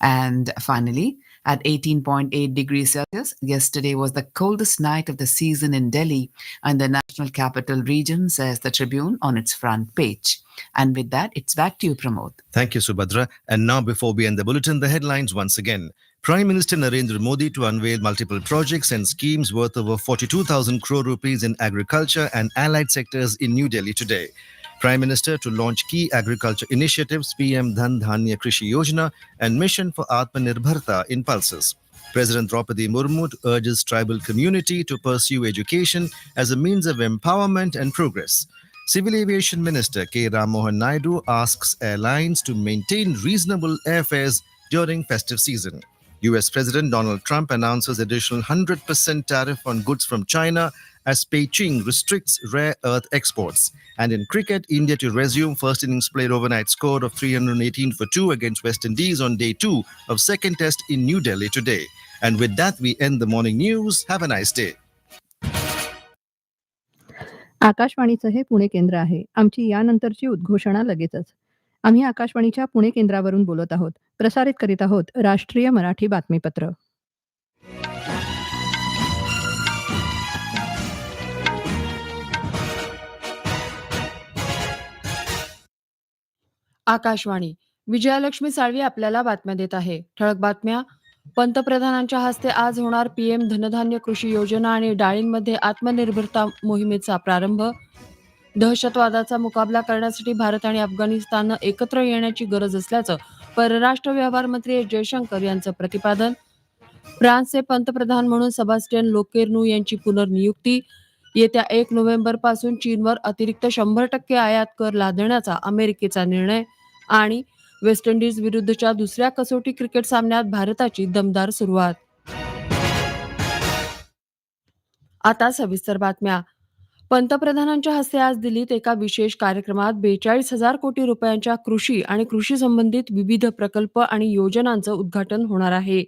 And finally, at 18.8 degrees Celsius, yesterday was the coldest night of the season in Delhi and the national capital region, says the Tribune on its front page. And with that, it's back to you, Pramod. Thank you, Subhadra. And now, before we end the bulletin, the headlines once again. Prime Minister Narendra Modi to unveil multiple projects and schemes worth over 42,000 crore rupees in agriculture and allied sectors in New Delhi today. Prime Minister to launch key agriculture initiatives PM Dhan Dhanya Krishi Yojana and Mission for Atmanirbharta in pulses. President Draupadi Murmu urges tribal community to pursue education as a means of empowerment and progress. Civil Aviation Minister K. Ram Mohan Naidu asks airlines to maintain reasonable airfares during festive season. US President Donald Trump announces additional 100% tariff on goods from China as Beijing restricts rare earth exports. And in cricket, India to resume first innings played overnight score of 318 for 2 against West Indies on day 2 of second test in New Delhi today. And with that, we end the morning news. Have a nice day. आकाशवाणीचं हे पुणे केंद्र आहे आमची यानंतरची उद्घोषणा लगेचच आम्ही आकाशवाणीच्या पुणे केंद्रावरून बोलत आहोत प्रसारित करीत आहोत राष्ट्रीय मराठी बातमीपत्र आकाशवाणी. विजयालक्ष्मी साळवी आपल्याला बातम्या देत आहे. ठळक बातम्या. पंतप्रधानांच्या हस्ते आज होणार पीएम धनधान्य कृषी योजना आणि डाळींमध्ये आत्मनिर्भरता मोहिमेचा प्रारंभ. दहशतवादाचा मुकाबला करण्यासाठी भारत आणि अफगाणिस्ताननं एकत्र येण्याची गरज असल्याचं परराष्ट्र व्यवहार मंत्री जयशंकर यांचं प्रतिपादन. फ्रान्सचे पंतप्रधान म्हणून सबास्टियन लोकेर्नू यांची पुनर्नियुक्ती. येत्या एक नोव्हेंबरपासून चीनवर अतिरिक्त शंभर टक्के आयात कर लादण्याचा अमेरिकेचा निर्णय. आणि वेस्ट इंडिज विरुद्धच्या दुसऱ्या कसोटी क्रिकेट सामन्यात भारताची दमदार सुरुवात. आता सविस्तर बातम्या. पंतप्रधानांच्या हस्ते आज दिल्लीत एका विशेष कार्यक्रमात बेचाळीस हजार कोटी रुपयांच्या कृषी आणि कृषी संबंधित विविध प्रकल्प आणि योजनांचं उद्घाटन होणार आहे.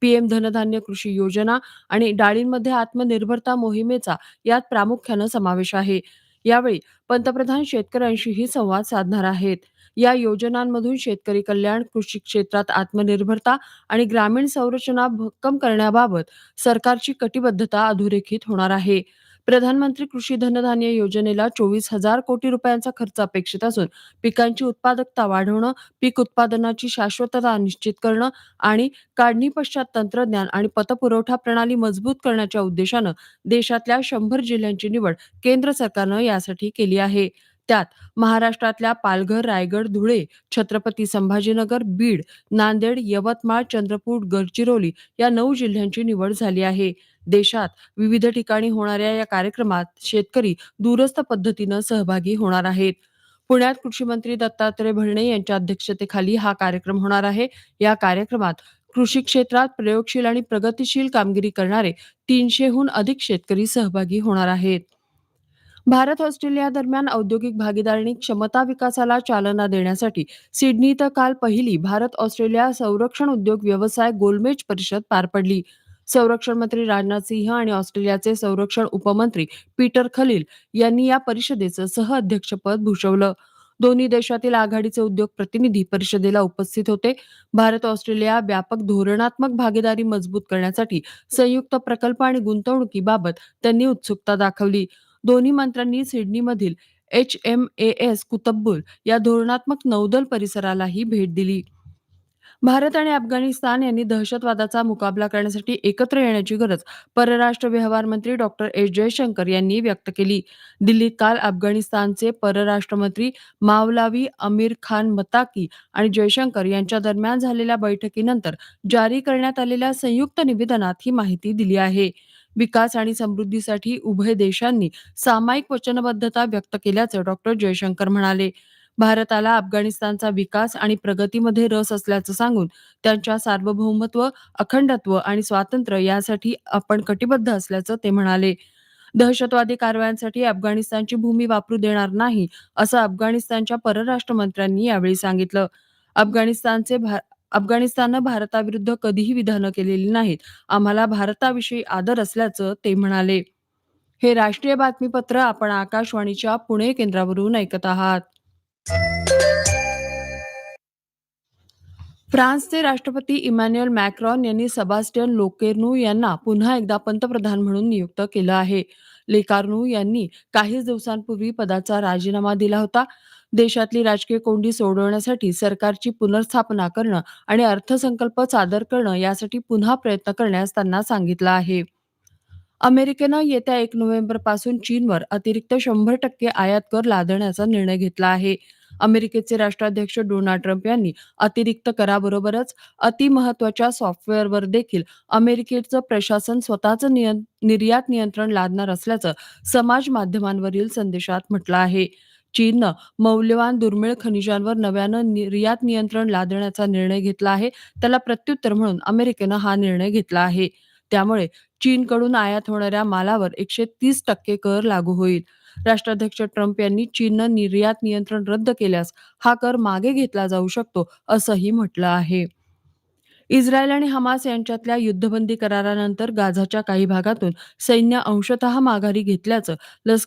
पीएम धनधान्य कृषी योजना आणि डाळींमध्ये आत्मनिर्भरता मोहिमेचा यात प्रामुख्यानं समावेश आहे. यावेळी पंतप्रधान शेतकऱ्यांशीही संवाद साधणार आहेत. या योजनांमधून शेतकरी कल्याण कृषी क्षेत्रात आत्मनिर्भरता आणि ग्रामीण संरचना भक्कम करण्याबाबत सरकारची कटिबद्धता अधोरेखित होणार आहे. प्रधानमंत्री कृषी धनधान्य योजनेला चोवीस हजार कोटी रुपयांचा खर्च अपेक्षित असून पिकांची उत्पादकता वाढवणं पीक उत्पादनाची शाश्वतता निश्चित करणं आणि काढणी पश्चात तंत्रज्ञान आणि पतपुरवठा प्रणाली मजबूत करण्याच्या उद्देशानं देशातल्या शंभर जिल्ह्यांची निवड केंद्र सरकारनं यासाठी केली आहे. त्यात महाराष्ट्रातल्या पालघर रायगड धुळे छत्रपती संभाजीनगर बीड नांदेड यवतमाळ चंद्रपूर गडचिरोली या नऊ जिल्ह्यांची निवड झाली आहे. देशात विविध ठिकाणी होणाऱ्या या कार्यक्रमात शेतकरी दूरस्थ पद्धतीनं सहभागी होणार आहेत. पुण्यात कृषी मंत्री दत्तात्रय भरणे यांच्या अध्यक्षतेखाली हा कार्यक्रम होणार आहे. या कार्यक्रमात कृषी क्षेत्रात प्रयोगशील आणि प्रगतीशील कामगिरी करणारे तीनशेहून अधिक शेतकरी सहभागी होणार आहेत. भारत ऑस्ट्रेलिया दरम्यान औद्योगिक भागीदारी क्षमता विकासाला चालना देण्यासाठी सिडनी इथं काल पहिली भारत ऑस्ट्रेलिया संरक्षण उद्योग व्यवसाय गोलमेज परिषद पार पडली. संरक्षण मंत्री राजनाथ सिंह आणि ऑस्ट्रेलियाचे संरक्षण उपमंत्री पीटर खलील यांनी या परिषदेचं सहअध्यक्षपद भूषवलं. दोन्ही देशातील आघाडीचे उद्योग प्रतिनिधी परिषदेला उपस्थित होते. भारत ऑस्ट्रेलिया व्यापक धोरणात्मक भागीदारी मजबूत करण्यासाठी संयुक्त प्रकल्प आणि गुंतवणुकीबाबत त्यांनी उत्सुकता दाखवली. दोन्ही मंत्र्यांनी सिडनीमधील H M A S Kuttabul या धोरणात्मक नौदल परिसरालाही भेट दिली. भारत आणि अफगाणिस्तान यांनी दहशतवादाचा मुकाबला करण्यासाठी एकत्र येण्याची गरज परराष्ट्र व्यवहार मंत्री डॉक्टर एस जयशंकर यांनी व्यक्त केली. दिल्लीत काल अफगाणिस्तानचे परराष्ट्र मंत्री मावलावी अमीर खान मताकी आणि जयशंकर यांच्या दरम्यान झालेल्या बैठकीनंतर जारी करण्यात आलेल्या संयुक्त निवेदनात ही माहिती दिली आहे. विकास आणि समृद्धीसाठी उभय देशांनी सामायिक वचनबद्धता व्यक्त केल्याचं डॉक्टर जयशंकर म्हणाले. भारताला अफगाणिस्तानचा विकास आणि प्रगतीमध्ये रस असल्याचं सांगून त्यांच्या सार्वभौमत्व अखंडत्व आणि स्वातंत्र्य यासाठी आपण कटिबद्ध असल्याचं ते म्हणाले. दहशतवादी कारवायांसाठी अफगाणिस्तानची भूमी वापरू देणार नाही असं अफगाणिस्तानच्या परराष्ट्र मंत्र्यांनी यावेळी सांगितलं. अफगाणिस्तानचे अफगाणिस्ताननं भारताविरुद्ध कधीही विधानं केलेली नाहीत. आम्हाला भारताविषयी आदर असल्याचं ते म्हणाले. हे राष्ट्रीय बातमीपत्र आपण आकाशवाणीच्या पुणे केंद्रावरून ऐकत आहात. फ्रान्सचे राष्ट्रपती इमॅन्युएल मॅक्रॉन यांनी सबास्टियन लोकेर्नू यांना पुन्हा एकदा पंतप्रधान म्हणून नियुक्त केलं आहे. लेकार्नू यांनी काही दिवसांपूर्वी पदाचा राजीनामा दिला होता. देशातली राजकीय कोंडी सोडवण्यासाठी सरकारची पुनर्स्थापना करणं आणि अर्थसंकल्प सादर करणं यासाठी पुन्हा प्रयत्न करण्यास त्यांना सांगितलं आहे. अमेरिकेनं येत्या एक नोव्हेंबरपासून चीनवर अतिरिक्त शंभर टक्के आयात कर लादण्याचा निर्णय घेतला आहे. अमेरिकेचे राष्ट्राध्यक्ष डोनाल्ड ट्रम्प यांनी अतिरिक्त कराबरोबरच अतिमहत्वाच्या सॉफ्टवेअरवर देखील अमेरिकेचं प्रशासन स्वतःचं नियं निर्यात नियंत्रण लादणार असल्याचं समाज माध्यमांवरील संदेशात म्हटलं आहे. चीननं मौल्यवान दुर्मिळ खनिजांवर नव्यानं निर्यात नियंत्रण लादण्याचा निर्णय घेतला आहे. त्याला प्रत्युत्तर म्हणून अमेरिकेनं हा निर्णय घेतला आहे. त्यामुळे चीनकडून आयात होणाऱ्या मालावर एकशे तीस टक्के कर लागू होईल. राष्ट्राध्यक्ष ट्रम्प यांनी चीननं निर्यात नियंत्रण रद्द केल्यास हा कर मागे घेतला जाऊ शकतो असंही म्हटलं आहे. इस्रायल आणि हमास यांच्यातल्या युद्धबंदी करारानंतर गाझाच्या काही भागातून सैन्य अंशतः माघारी घेतल्याचं लस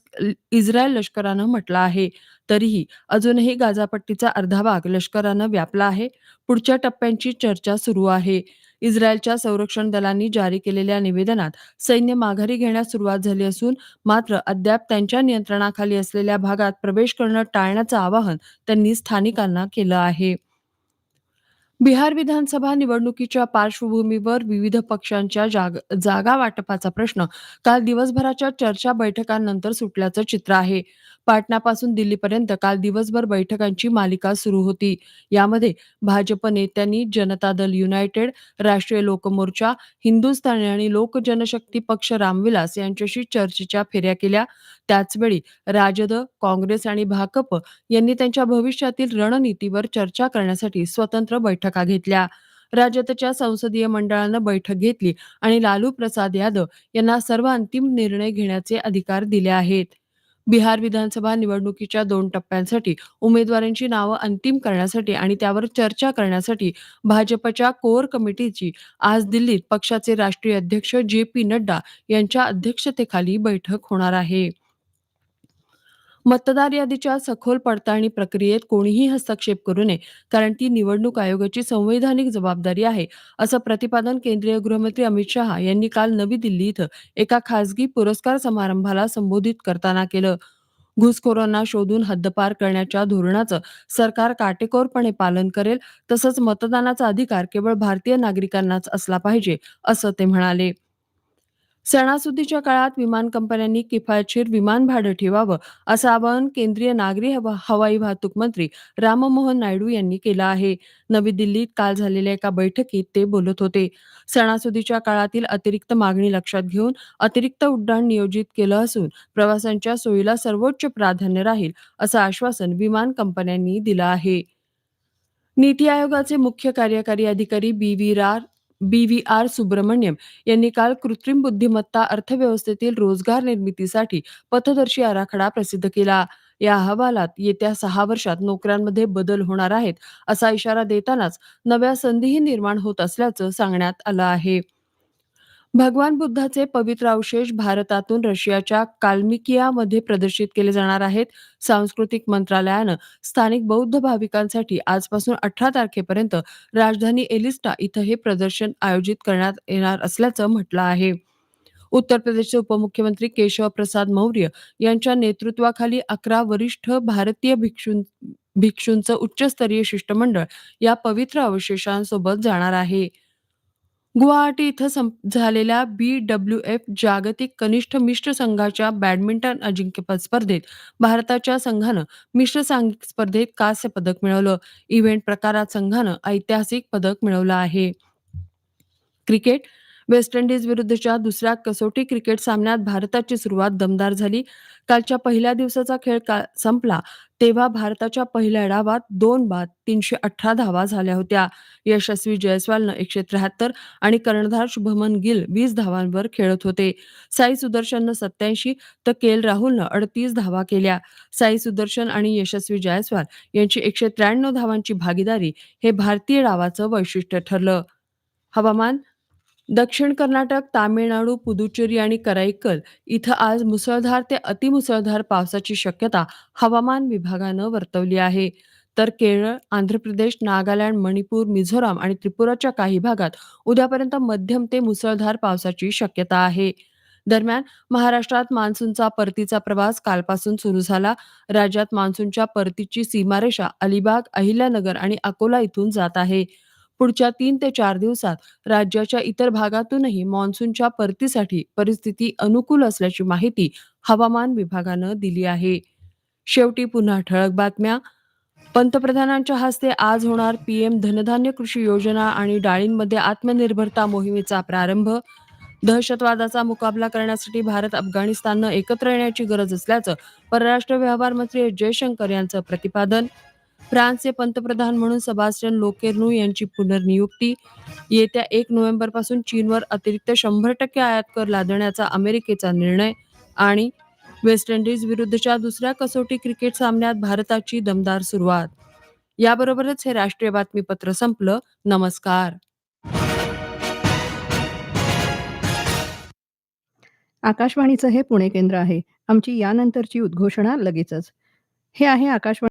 इस्रायल लष्करानं म्हटलं आहे. तरीही अजूनही गाझापट्टीचा अर्धा भाग लष्करानं व्यापला आहे. पुढच्या टप्प्यांची चर्चा सुरू आहे. इस्रायलच्या संरक्षण दलांनी जारी केलेल्या निवेदनात सैन्य माघारी घेण्यास सुरुवात झाली असून मात्र अद्याप त्यांच्या नियंत्रणाखाली असलेल्या भागात प्रवेश करणं टाळण्याचं आवाहन त्यांनी स्थानिकांना केलं आहे. बिहार विधानसभा निवडणुकीच्या पार्श्वभूमीवर विविध पक्षांच्या जाग जागा वाटपाचा प्रश्न काल दिवसभराच्या चर्चा बैठकांनंतर सुटल्याचं चित्र आहे. पाटणापासून दिल्लीपर्यंत काल दिवसभर बैठकांची मालिका सुरू होती. यामध्ये भाजप नेत्यांनी जनता दल युनायटेड राष्ट्रीय लोकमोर्चा हिंदुस्थानी आणि लोक जनशक्ती पक्ष रामविलास यांच्याशी चर्चेच्या फेऱ्या केल्या. त्याचवेळी राजद काँग्रेस आणि भाकप यांनी त्यांच्या भविष्यातील रणनीतीवर चर्चा करण्यासाठी स्वतंत्र बैठका घेतल्या. राजदच्या संसदीय मंडळानं बैठक घेतली आणि लालू प्रसाद यादव यांना सर्व अंतिम निर्णय घेण्याचे अधिकार दिले आहेत. बिहार विधानसभा निवडणुकीच्या दोन टप्प्यांसाठी उमेदवारांची नावं अंतिम करण्यासाठी आणि त्यावर चर्चा करण्यासाठी भाजपच्या कोर कमिटीची आज दिल्लीत पक्षाचे राष्ट्रीय अध्यक्ष जे पी नड्डा यांच्या अध्यक्षतेखाली बैठक होणार आहे. मतदार यादीच्या सखोल पडताळणी प्रक्रियेत कोणीही हस्तक्षेप करू नये कारण ती निवडणूक आयोगाची संवैधानिक जबाबदारी आहे असं प्रतिपादन केंद्रीय गृहमंत्री अमित शहा यांनी काल नवी दिल्ली इथं एका खासगी पुरस्कार समारंभाला संबोधित करताना केलं. घुसखोरांना शोधून हद्दपार करण्याच्या धोरणाचं सरकार काटेकोरपणे पालन करेल तसंच मतदानाचा अधिकार केवळ भारतीय नागरिकांनाच असला पाहिजे असं ते म्हणाले. सणासुदीच्या काळात विमान कंपन्यांनी किफायतशीर विमान भाडं ठेवावं असं आवाहन केंद्रीय नागरी हवा- हवाई वाहतूक मंत्री राममोहन नायडू यांनी केलं आहे. नवी दिल्लीत काल झालेल्या एका बैठकीत ते बोलत होते. सणासुदीच्या काळातील अतिरिक्त मागणी लक्षात घेऊन अतिरिक्त उड्डाण नियोजित केलं असून प्रवाशांच्या सोयीला सर्वोच्च प्राधान्य राहील असं आश्वासन विमान कंपन्यांनी दिलं आहे. नीती आयोगाचे मुख्य कार्यकारी अधिकारी बी. व्ही. रार बी व्ही आर सुब्रमण्यम यांनी काल कृत्रिम बुद्धिमत्ता अर्थव्यवस्थेतील रोजगार निर्मितीसाठी पथदर्शी आराखडा प्रसिद्ध केला. या अहवालात येत्या सहा वर्षात नोकऱ्यांमध्ये बदल होणार आहेत असा इशारा देतानाच नव्या संधीही निर्माण होत असल्याचं सांगण्यात आलं आहे. भगवान बुद्धाचे पवित्र अवशेष भारतातून रशियाच्या काल्मिकियामध्ये प्रदर्शित केले जाणार आहेत. सांस्कृतिक मंत्रालयानं स्थानिक बौद्ध भाविकांसाठी आजपासून अठरा तारखेपर्यंत राजधानी एलिस्टा इथं हे प्रदर्शन आयोजित करण्यात येणार असल्याचं म्हटलं आहे. उत्तर प्रदेशचे उपमुख्यमंत्री केशव प्रसाद मौर्य यांच्या नेतृत्वाखाली अकरा वरिष्ठ भारतीय भिक्षूं भिक्षूंचं उच्चस्तरीय शिष्टमंडळ या पवित्र अवशेषांसोबत जाणार आहे. गुवाहाटी इथं संप- झालेल्या बी डब्ल्यू एफ जागतिक कनिष्ठ मिश्र संघाच्या बॅडमिंटन अजिंक्यपद स्पर्धेत भारताच्या संघानं मिश्र सांघिक स्पर्धेत कांस्य पदक मिळवलं. इव्हेंट प्रकारात संघानं ऐतिहासिक पदक मिळवलं आहे. क्रिकेट वेस्ट इंडिज विरुद्धच्या दुसऱ्या कसोटी क्रिकेट सामन्यात भारताची सुरुवात दमदार झाली. कालच्या पहिल्या दिवसाचा खेळ का संपला तेव्हा भारताच्या पहिल्या डावात दोन बाद तीनशे अठरा धावा झाल्या होत्या. यशस्वी जयस्वालनं एकशे त्र्याहत्तर आणि कर्णधार शुभमन गिल वीस धावांवर खेळत होते. साई सुदर्शननं सत्याऐंशी तर के एल राहुलनं अडतीस धावा केल्या. साई सुदर्शन आणि यशस्वी जयस्वाल यांची एकशे त्र्याण्णव धावांची भागीदारी हे भारतीय डावाचं वैशिष्ट्य ठरलं. हवामान दक्षिण कर्नाटक तामिळनाडू पुदुचेरी आणि कराईकल इथं आज मुसळधार ते अतिमुसळधार पावसाची शक्यता हवामान विभागानं वर्तवली आहे. तर केरळ आंध्र प्रदेश नागालँड मणिपूर मिझोराम आणि त्रिपुराच्या काही भागात उद्यापर्यंत मध्यम ते मुसळधार पावसाची शक्यता आहे. दरम्यान महाराष्ट्रात मान्सूनचा परतीचा प्रवास कालपासून सुरू झाला. राज्यात मान्सूनच्या परतीची सीमारेषा अलिबाग अहिल्यानगर आणि अकोला इथून जात आहे. पुढच्या तीन ते चार दिवसात राज्याच्या इतर भागातूनही मान्सूनच्या परतीसाठी परिस्थिती अनुकूल असल्याची माहिती हवामान विभागानं दिली आहे. शेवटी पुन्हा ठळक बातम्या. पंतप्रधानांच्या हस्ते आज होणार पीएम धनधान्य कृषी योजना आणि डाळींमध्ये आत्मनिर्भरता मोहिमेचा प्रारंभ. दहशतवादाचा मुकाबला करण्यासाठी भारत अफगाणिस्ताननं एकत्र येण्याची गरज असल्याचं परराष्ट्र व्यवहार मंत्री जयशंकर यांचं प्रतिपादन. फ्रान्सचे पंतप्रधान म्हणून सबास्टियन लोकेर्नू यांची पुनर्नियुक्ती. येत्या एक नोव्हेंबरपासून चीनवर अतिरिक्त शंभर टक्के आयात कर लादण्याचा अमेरिकेचा निर्णय आणि वेस्ट इंडिज विरुद्धच्या दुसऱ्या कसोटी क्रिकेट सामन्यात भारताची दमदार सुरुवात. याबरोबरच हे राष्ट्रीय बातमीपत्र संपलं. नमस्कार. आकाशवाणीचं हे पुणे केंद्र आहे. आमची यानंतरची उद्घोषणा लगेचच. हे आहे आकाशवाणी